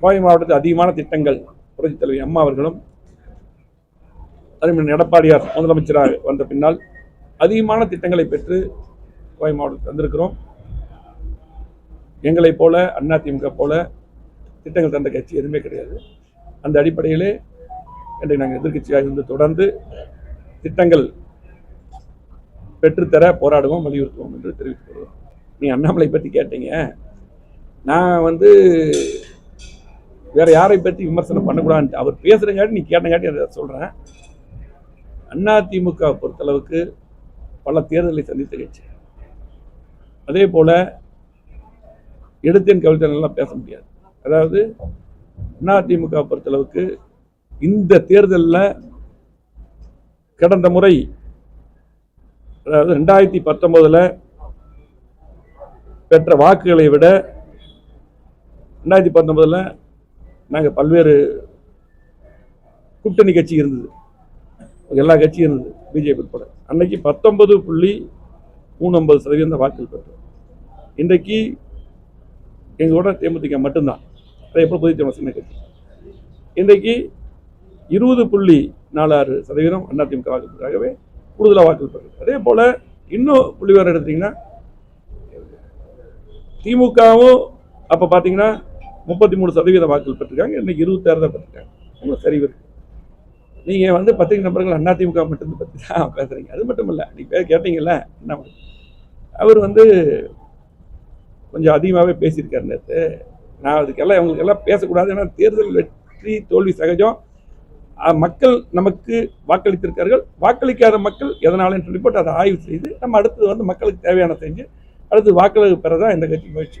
கோவை மாவட்டத்தில் அதிகமான திட்டங்கள் புரட்சித் தலைவி அம்மா அவர்களும் தலைமையின் எடப்பாடியார் முதலமைச்சராக வந்த பின்னால் அதிகமான திட்டங்களை பெற்று கோவை மாவட்டத்தில் தந்திருக்கிறோம். எங்களைப் போல அதிமுக போல திட்டங்கள் தந்த கட்சி எதுவுமே கிடையாது. அந்த அடிப்படையிலே இன்றைக்கு நாங்கள் எதிர்க்கட்சியாக இருந்து தொடர்ந்து திட்டங்கள் பெற்றுத்தர போராடுவோம் வலியுறுத்துவோம் என்று தெரிவித்துக் கொள்வோம் நீ அண்ணாமலை பற்றி கேட்டீங்க. நான் வந்து வேற யாரை பற்றி விமர்சனம் பண்ணக்கூடாதுன்ட்டு. அவர் பேசுறங்காட்டி நீ கேட்டங்காட்டி அதை சொல்றேன். அதிமுக பொறுத்தளவுக்கு பல தேர்தலை சந்தித்த கட்சி. அதே போல எடுத்தேன் கவிழ்த்தேன் பேச முடியாது. அதாவது அதிமுக பொறுத்தளவுக்கு இந்த தேர்தலில் கடந்த முறை அதாவது ரெண்டாயிரத்தி பத்தொன்பதுல பெற்ற வாக்குகளை விட ரெண்டாயிரத்தி பத்தொன்பதுல நாங்கள் பல்வேறு கூட்டணி கட்சி இருந்தது. எல்லா கட்சியும் இருந்தது பிஜேபி உட்பட. அன்னைக்கு பத்தொன்பது புள்ளி மூணு சதவீதம் வாக்குகள் பெற்றோம். இன்றைக்கு எங்களோட தேமுதிக மட்டும்தான். அதே எப்போ புதிய தமிழ் சின்ன கட்சி. இன்றைக்கு இருபது புள்ளி நாலாறு சதவீதம் அதிமுக வாக்குகளுக்காகவே கூடுதலாக வாக்குகள் பெறுது அதே போல் இன்னும் புள்ளிவரம் எடுத்தீங்கன்னா திமுகவும் அப்போ பார்த்தீங்கன்னா முப்பத்தி மூணு சதவீத வாக்குகள் பெற்றிருக்காங்க இன்னைக்கு இருபத்தாறு தான் பெற்றிருக்காங்க. உங்களுக்கு சரிவு இருக்கு? நீங்கள் வந்து பத்திரிகை நபர்கள் அதிமுக மட்டும் பற்றி தான் பேசுகிறீங்க அது மட்டும் இல்லை நீங்கள் கேட்டீங்கல்ல என்ன அவர் வந்து கொஞ்சம் அதிகமாகவே பேசியிருக்காரு நேற்று நான் அதுக்கெல்லாம் இவங்களுக்கெல்லாம் பேசக்கூடாது ஏன்னா தேர்தல் வெற்றி தோல்வி சகஜம். மக்கள் நமக்கு வாக்களித்திருக்கார்கள். வாக்களிக்காத மக்கள் எதனாலன்னு சொல்லி போட்டு அதை ஆய்வு செய்து நம்ம அடுத்தது வந்து மக்களுக்கு தேவையான செஞ்சு அடுத்து வாக்களிப்பு பெற தான் இந்த கட்சி முயற்சி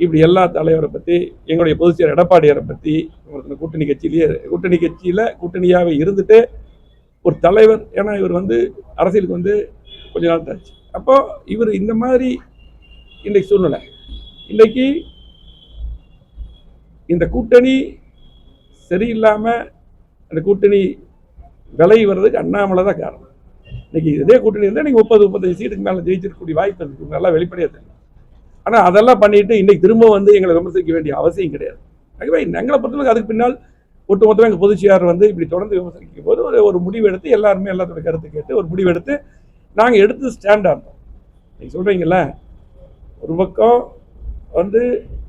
இப்படி எல்லா தலைவரை பற்றி எங்களுடைய பொதுச்செயலர் எடப்பாடியாரை பற்றி ஒருத்தர் கூட்டணி கட்சியிலேயே கூட்டணி கட்சியில் கூட்டணியாகவே இருந்துட்டு ஒரு தலைவர் ஏன்னா இவர் வந்து அரசியலுக்கு வந்து கொஞ்ச நாள் தாச்சு அப்போ இவர் இந்த மாதிரி இன்றைக்கு சூழ்நிலை. இன்னைக்கு இந்த கூட்டணி சரியில்லாமல் அந்த கூட்டணி விலை வர்றதுக்கு அண்ணாமலை தான் காரணம். இன்னைக்கு இதே கூட்டணி இருந்தால் நீங்கள் முப்பது முப்பத்தஞ்சு சீட்டுக்கு மேலே ஜெயிச்சிருக்கக்கூடிய வாய்ப்பு இருக்கு. நல்லா வெளிப்படையாக தெரியும். ஆனால் அதெல்லாம் பண்ணிட்டு இன்னைக்கு திரும்ப வந்து எங்களை விமர்சிக்க வேண்டிய அவசியம் கிடையாது. ஆகவே எங்களை பொறுத்தவரைக்கும் அதுக்கு பின்னால் ஒட்டுமொத்தமாக எங்கள் பொதுச்சியார் வந்து இப்படி தொடர்ந்து விமர்சிக்கும் போது ஒரு ஒரு முடிவு எடுத்து எல்லாருமே எல்லாத்தோட கருத்து கேட்டு ஒரு முடிவு எடுத்து நாங்கள் எடுத்து ஸ்டாண்டாக இருந்தோம் நீங்கள் சொல்கிறீங்கள ஒரு பக்கம் வந்து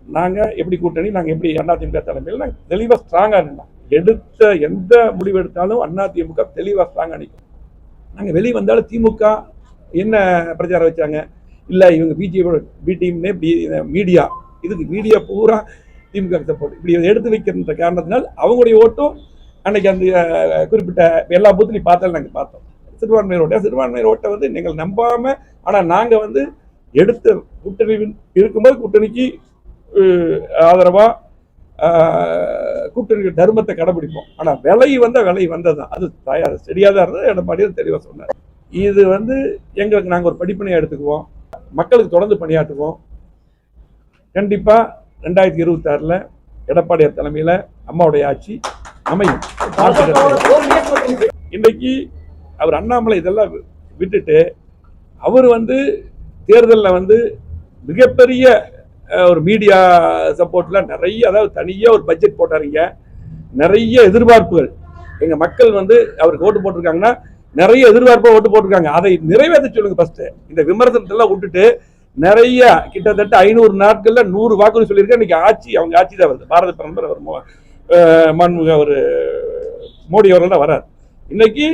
நாங்கள் எப்படி கூட்டணி நாங்கள் எப்படி அதிமுக தலைமையில் நாங்கள் தெளிவாக ஸ்ட்ராங்காக இருந்தோம் எடுத்த எந்த முடிவு எடுத்தாலும் அதிமுக தெளிவாக ஸ்ட்ராங்காக நிற்கும் நாங்கள் வெளியே வந்தாலும் திமுக என்ன பிரச்சாரம் வச்சாங்க? இல்லை இவங்க பிஜேபியோட பி டீம்னே மீடியா இதுக்கு மீடியா பூரா திமுக போட்டு இப்படி இதை எடுத்து வைக்கின்ற காரணத்தினால் அவங்களுடைய ஓட்டும் அன்னைக்கு அந்த குறிப்பிட்ட எல்லா பூத்துலையும் பார்த்தாலும் நாங்கள் பார்த்தோம். சிறுபான்மையர் ஓட்டை சிறுபான்மையர் ஓட்டை வந்து நீங்கள் நம்பாம ஆனால் நாங்கள் வந்து எடுத்த கூட்டணி இருக்கும்போது கூட்டணிக்கு ஆதரவாக கூட்டணி தர்மத்தை கடைபிடிப்போம். ஆனால் விலை வந்த விலை வந்தது தான் அது தயார் சரியாக தான் இருந்தது. எடப்பாடியும் தெளிவாக சொன்னார். இது வந்து எங்களுக்கு நாங்கள் ஒரு படிப்பினை எடுத்துக்குவோம். மக்களுக்கு தொடர்ந்து பணியாற்றுவோம். கண்டிப்பாக ரெண்டாயிரத்தி இருபத்தாறில் எடப்பாடியார் தலைமையில் அம்மாவுடைய ஆட்சி அமையும். இன்றைக்கு அவர் அண்ணாமலை இதெல்லாம் வி- விட்டுட்டு அவர் வந்து தேர்தலில் வந்து மிகப்பெரிய ஒரு மீடியா சப்போர்ட்டில் நிறைய அதாவது தனியாக ஒரு பட்ஜெட் போட்டாருங்க. நிறைய எதிர்பார்ப்புகள். எங்கள் மக்கள் வந்து அவருக்கு ஓட்டு போட்டிருக்காங்கன்னா நிறைய எதிர்பார்ப்பை ஓட்டு போட்டிருக்காங்க. அதை நிறைவேற்ற சொல்லுங்க ஃபர்ஸ்ட் இந்த விமர்சனத்தை எல்லாம் விட்டுட்டு நிறைய கிட்டத்தட்ட ஐநூறு நாட்கள்ல நூறு வாக்குறுதி சொல்லியிருக்கேன். இன்னைக்கு ஆட்சி அவங்க ஆட்சி தான் வருது. பாரத பிரதமர் அவர் மன்முக அவர் மோடி அவர்கள் வரார். இன்னைக்கு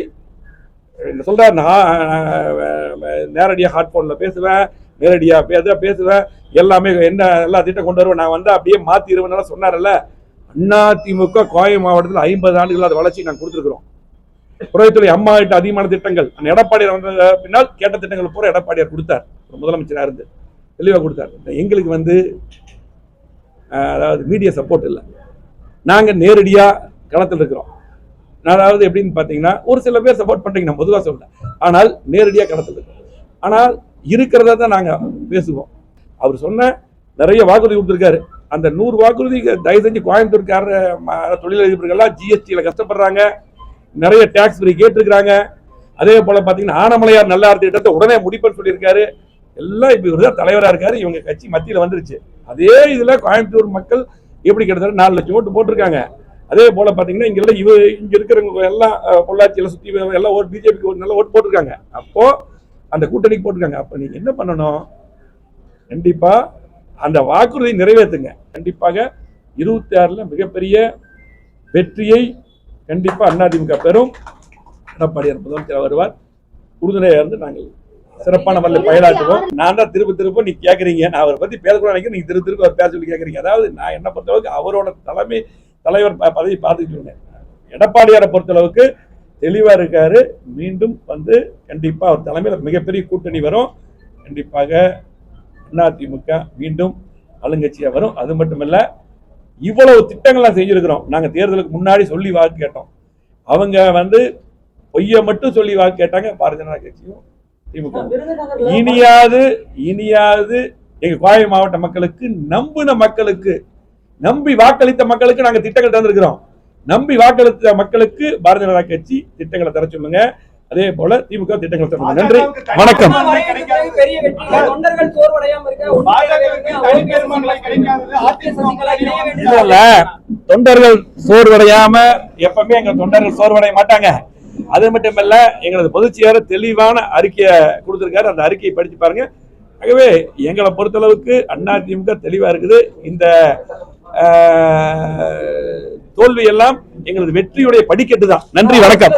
என்ன சொல்கிறார் நான் நேரடியாக ஹாட் ஃபோனில் பேசுவேன் நேரடியாக பேச பேசுவேன். எல்லாமே என்ன எல்லா திட்டம் கொண்டு வருவேன். நான் வந்து அப்படியே மாத்திருவேன் சொன்னார்ல அண்ணா திமுக மாவட்டத்தில் ஐம்பது ஆண்டுகள் அது வளர்ச்சி நாங்கள் கொடுத்துருக்குறோம். துறைத்துறை அம்மா கிட்ட அதிகமான திட்டங்கள். அந்த எடப்பாடியார் வந்த பின்னால் கேட்ட திட்டங்கள் பூரா எடப்பாடியார் கொடுத்தார். ஒரு முதலமைச்சராக இருந்து தெளிவாக கொடுத்தார். எங்களுக்கு வந்து அதாவது மீடியா சப்போர்ட் இல்லை. நாங்க நேரடியா களத்தில் இருக்கிறோம். அதாவது எப்படின்னு பாத்தீங்கன்னா ஒரு சில பேர் சப்போர்ட் பண்ணுறீங்க நான் பொதுவாக சொல்கிறேன் ஆனால் நேரடியா களத்தில் இருக்கிறோம். ஆனால் இருக்கிறத தான் நாங்க பேசுவோம். அவர் சொன்ன நிறைய வாக்குறுதி கொடுத்துருக்காரு. அந்த நூறு வாக்குறுதி தயவு செஞ்சு கோயம்புத்தூர்கார தொழிலதிபர்கள்லாம் ஜிஎஸ்டியில் கஷ்டப்படுறாங்க. நிறைய டேக்ஸ் ஃப்ரீ கேட்டிருக்கிறாங்க. அதே போல பார்த்தீங்கன்னா ஆனமலையார் நல்லார் திட்டத்தை உடனே முடிப்பேன்னு சொல்லியிருக்காரு. எல்லாம் இப்போ இவர் தான் இருக்காரு. இவங்க கட்சி மத்தியில் வந்துருச்சு. அதே இதில் கோயம்புத்தூர் மக்கள் எப்படி கிட்டத்தட்ட நாலு லட்சம் ஓட்டு போட்டிருக்காங்க. அதே போல பார்த்தீங்கன்னா இங்கெல்லாம் இவ இங்கே இருக்கிறவங்க எல்லாம் பொள்ளாச்சியில் சுற்றி எல்லாம் ஓட்டு பிஜேபிக்கு ஒரு நல்ல ஓட்டு போட்டிருக்காங்க. அப்போது அந்த கூட்டணிக்கு போட்டிருக்காங்க. அப்போ நீங்கள் என்ன பண்ணணும்? கண்டிப்பாக அந்த வாக்குறுதியை நிறைவேற்றுங்க. கண்டிப்பாக இருபத்தி ஆறில் மிகப்பெரிய வெற்றியை கண்டிப்பாக அதிமுக பெரும் எடப்பாடியார் முதலமைச்சர் வருவார் உறுதுணையாக இருந்து நாங்கள் சிறப்பான வரல பயனாற்றுவோம் நான் தான் திருப்ப திருப்ப நீ கேட்குறீங்க நான் அவரை பத்தி பேசக்கூடாது நினைக்கிறேன். நீங்கள் திருப்பி திருப்பி அவர் பேச சொல்லி கேட்குறீங்க அதாவது நான் என்ன பொறுத்தளவுக்கு அவரோட தலைமை தலைவர் பதவி பார்த்துட்டு இருந்தேன் எடப்பாடியாரை பொறுத்தளவுக்கு தெளிவாக இருக்காரு. மீண்டும் வந்து கண்டிப்பாக அவர் தலைமையில் மிகப்பெரிய கூட்டணி வரும். கண்டிப்பாக அதிமுக மீண்டும் ஆளுங்கட்சியாக வரும். அது மட்டுமல்ல இவ்வளவு திட்டங்கள்லாம் செஞ்சிருக்கிறோம். நாங்க தேர்தலுக்கு முன்னாடி சொல்லி வாக்கு கேட்டோம். அவங்க வந்து பொய்யை மட்டும் சொல்லி வாக்கு கேட்டாங்க. பாரதிய ஜனதா கட்சியும் திமுக. இனியாவது இனியாவது எங்க கோவை மாவட்ட மக்களுக்கு நம்பின மக்களுக்கு நம்பி வாக்களித்த மக்களுக்கு நாங்க திட்டங்கள் தந்திருக்கிறோம். நம்பி வாக்களித்த மக்களுக்கு பாரதிய ஜனதா கட்சி திட்டங்களை தர சொல்லுங்க. அதே போல திமுக திட்டங்களை தர நன்றி. வணக்கம். தொண்டர்கள் சோர்வடையாம எப்பவுமே எங்க தொண்டர்கள் சோர்வடைய மாட்டாங்க. அது மட்டும் இல்ல எங்களது பொதுச் செயலர் தெளிவான அறிக்கையை கொடுத்திருக்காரு. அந்த அறிக்கையை படிச்சு பாருங்க. ஆகவே எங்களை பொறுத்தளவுக்கு அதிமுக தெளிவா இருக்குது. இந்த ஆஹ், தோல்வி எல்லாம் எங்களது வெற்றியுடைய படிக்கட்டு தான் நன்றி வணக்கம்.